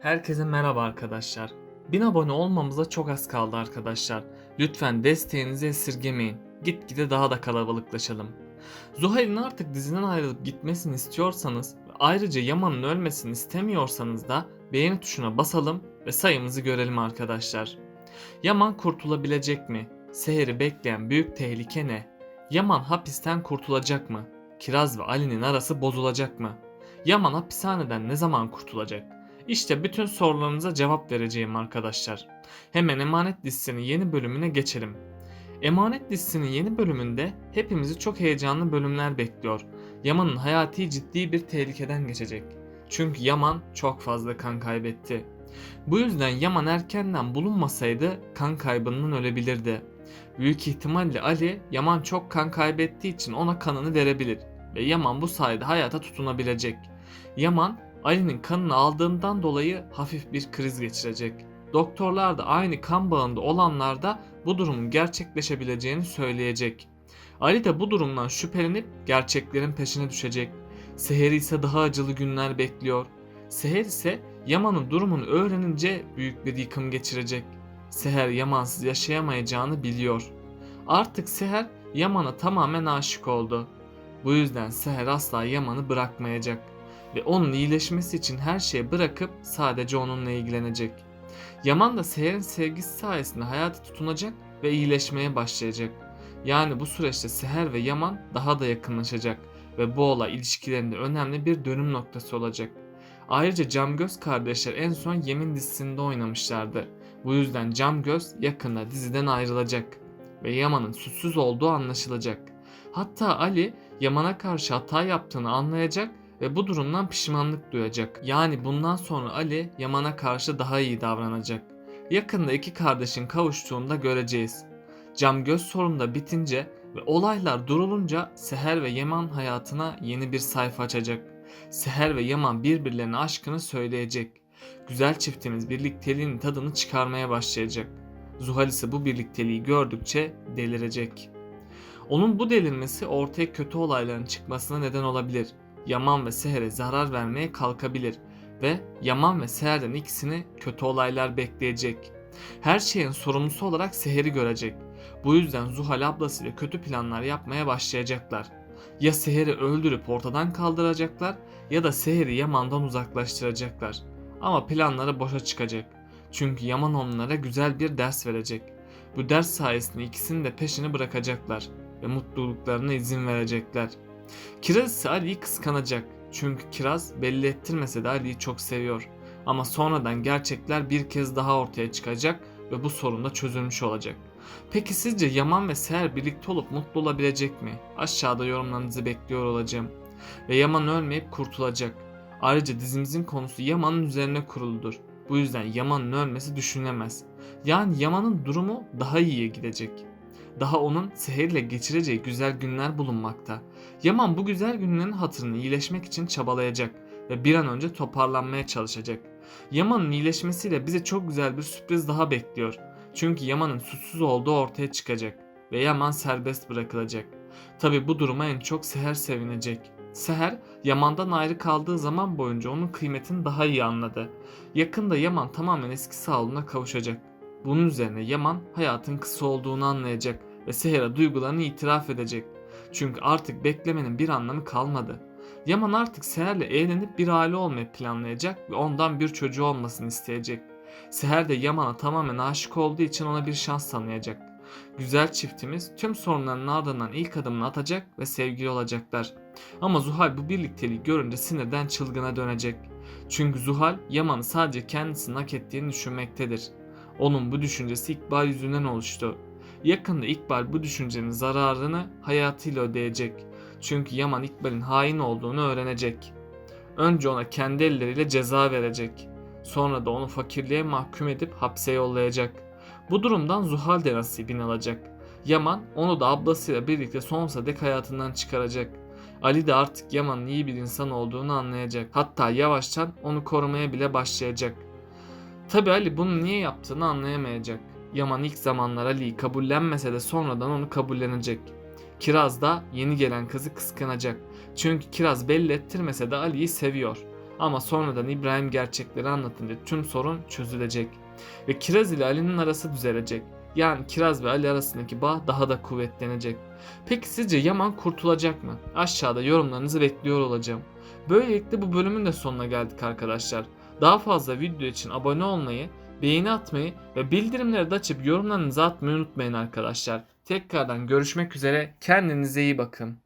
Herkese merhaba arkadaşlar. 1000 abone olmamıza çok az kaldı arkadaşlar. Lütfen desteğinizi esirgemeyin. Gitgide daha da kalabalıklaşalım. Zuhal'in artık diziden ayrılıp gitmesini istiyorsanız ve ayrıca Yaman'ın ölmesini istemiyorsanız da beğeni tuşuna basalım ve sayımızı görelim arkadaşlar. Yaman kurtulabilecek mi? Seher'i bekleyen büyük tehlike ne? Yaman hapisten kurtulacak mı? Kiraz ve Ali'nin arası bozulacak mı? Yaman hapishaneden ne zaman kurtulacak? İşte bütün sorularınıza cevap vereceğim arkadaşlar. Hemen Emanet dizisinin yeni bölümüne geçelim. Emanet dizisinin yeni bölümünde hepimizi çok heyecanlı bölümler bekliyor. Yaman'ın hayati ciddi bir tehlikeden geçecek. Çünkü Yaman çok fazla kan kaybetti. Bu yüzden Yaman erkenden bulunmasaydı kan kaybından ölebilirdi. Büyük ihtimalle Ali Yaman çok kan kaybettiği için ona kanını verebilir ve Yaman bu sayede hayata tutunabilecek. Yaman Ali'nin kanını aldığından dolayı hafif bir kriz geçirecek. Doktorlar da aynı kan bağında olanlarda bu durumun gerçekleşebileceğini söyleyecek. Ali de bu durumdan şüphelenip gerçeklerin peşine düşecek. Seher ise daha acılı günler bekliyor. Seher ise Yaman'ın durumunu öğrenince büyük bir yıkım geçirecek. Seher Yaman'sız yaşayamayacağını biliyor. Artık Seher Yaman'a tamamen aşık oldu. Bu yüzden Seher asla Yaman'ı bırakmayacak ve onun iyileşmesi için her şeyi bırakıp sadece onunla ilgilenecek. Yaman da Seher'in sevgisi sayesinde hayata tutunacak ve iyileşmeye başlayacak. Yani bu süreçte Seher ve Yaman daha da yakınlaşacak ve bu olay ilişkilerinde önemli bir dönüm noktası olacak. Ayrıca Camgöz kardeşler en son Yemin dizisinde oynamışlardı. Bu yüzden Camgöz yakında diziden ayrılacak ve Yaman'ın suçsuz olduğu anlaşılacak. Hatta Ali Yaman'a karşı hata yaptığını anlayacak ve bu durumdan pişmanlık duyacak. Yani bundan sonra Ali Yaman'a karşı daha iyi davranacak. Yakında iki kardeşin kavuştuğunda göreceğiz. Cam göz sorunu da bitince ve olaylar durulunca Seher ve Yaman hayatına yeni bir sayfa açacak. Seher ve Yaman birbirlerine aşkını söyleyecek. Güzel çiftimiz birlikteliğin tadını çıkarmaya başlayacak. Zuhal ise bu birlikteliği gördükçe delirecek. Onun bu delirmesi ortaya kötü olayların çıkmasına neden olabilir. Yaman ve Seher'e zarar vermeye kalkabilir ve Yaman ve Seher'den ikisini kötü olaylar bekleyecek. Her şeyin sorumlusu olarak Seher'i görecek. Bu yüzden Zuhal ablasıyla kötü planlar yapmaya başlayacaklar. Ya Seher'i öldürüp ortadan kaldıracaklar ya da Seher'i Yaman'dan uzaklaştıracaklar. Ama planları boşa çıkacak. Çünkü Yaman onlara güzel bir ders verecek. Bu ders sayesinde ikisini de peşini bırakacaklar ve mutluluklarına izin verecekler. Kiraz ise Ali'yi kıskanacak. Çünkü Kiraz belli ettirmese de Ali'yi çok seviyor. Ama sonradan gerçekler bir kez daha ortaya çıkacak ve bu sorun da çözülmüş olacak. Peki sizce Yaman ve Seher birlikte olup mutlu olabilecek mi? Aşağıda yorumlarınızı bekliyor olacağım. Ve Yaman ölmeyip kurtulacak. Ayrıca dizimizin konusu Yaman'ın üzerine kuruludur. Bu yüzden Yaman'ın ölmesi düşünülemez. Yani Yaman'ın durumu daha iyiye gidecek. Daha onun Seher'le geçireceği güzel günler bulunmakta. Yaman bu güzel günlerin hatırını iyileşmek için çabalayacak ve bir an önce toparlanmaya çalışacak. Yaman'ın iyileşmesiyle bize çok güzel bir sürpriz daha bekliyor. Çünkü Yaman'ın suçsuz olduğu ortaya çıkacak ve Yaman serbest bırakılacak. Tabi bu duruma en çok Seher sevinecek. Seher, Yaman'dan ayrı kaldığı zaman boyunca onun kıymetini daha iyi anladı. Yakında Yaman tamamen eski sağlığına kavuşacak. Bunun üzerine Yaman hayatın kısa olduğunu anlayacak ve Seher'e duygularını itiraf edecek. Çünkü artık beklemenin bir anlamı kalmadı. Yaman artık Seher'le evlenip bir aile olmayı planlayacak ve ondan bir çocuğu olmasını isteyecek. Seher de Yaman'a tamamen aşık olduğu için ona bir şans tanıyacak. Güzel çiftimiz tüm sorunların ardından ilk adımını atacak ve sevgili olacaklar. Ama Zuhal bu birlikteliği görünce sinirden çılgına dönecek. Çünkü Zuhal Yaman'ı sadece kendisinin hak ettiğini düşünmektedir. Onun bu düşüncesi İkbal yüzünden oluştu. Yakında İkbal bu düşüncenin zararını hayatıyla ödeyecek. Çünkü Yaman İkbal'in hain olduğunu öğrenecek. Önce ona kendi elleriyle ceza verecek. Sonra da onu fakirliğe mahkum edip hapse yollayacak. Bu durumdan Zuhal de nasibini alacak. Yaman onu da ablasıyla birlikte sonsuza dek hayatından çıkaracak. Ali de artık Yaman'ın iyi bir insan olduğunu anlayacak. Hatta yavaştan onu korumaya bile başlayacak. Tabi Ali bunu niye yaptığını anlayamayacak. Yaman ilk zamanlar Ali'yi kabullenmese de sonradan onu kabullenecek. Kiraz da yeni gelen kızı kıskanacak. Çünkü Kiraz belli ettirmese de Ali'yi seviyor. Ama sonradan İbrahim gerçekleri anlatınca tüm sorun çözülecek. Ve Kiraz ile Ali'nin arası düzelecek. Yani Kiraz ve Ali arasındaki bağ daha da kuvvetlenecek. Peki sizce Yaman kurtulacak mı? Aşağıda yorumlarınızı bekliyor olacağım. Böylelikle bu bölümün de sonuna geldik arkadaşlar. Daha fazla video için abone olmayı, beğeni atmayı ve bildirimleri de açıp yorumlarınızı atmayı unutmayın arkadaşlar. Tekrardan görüşmek üzere. Kendinize iyi bakın.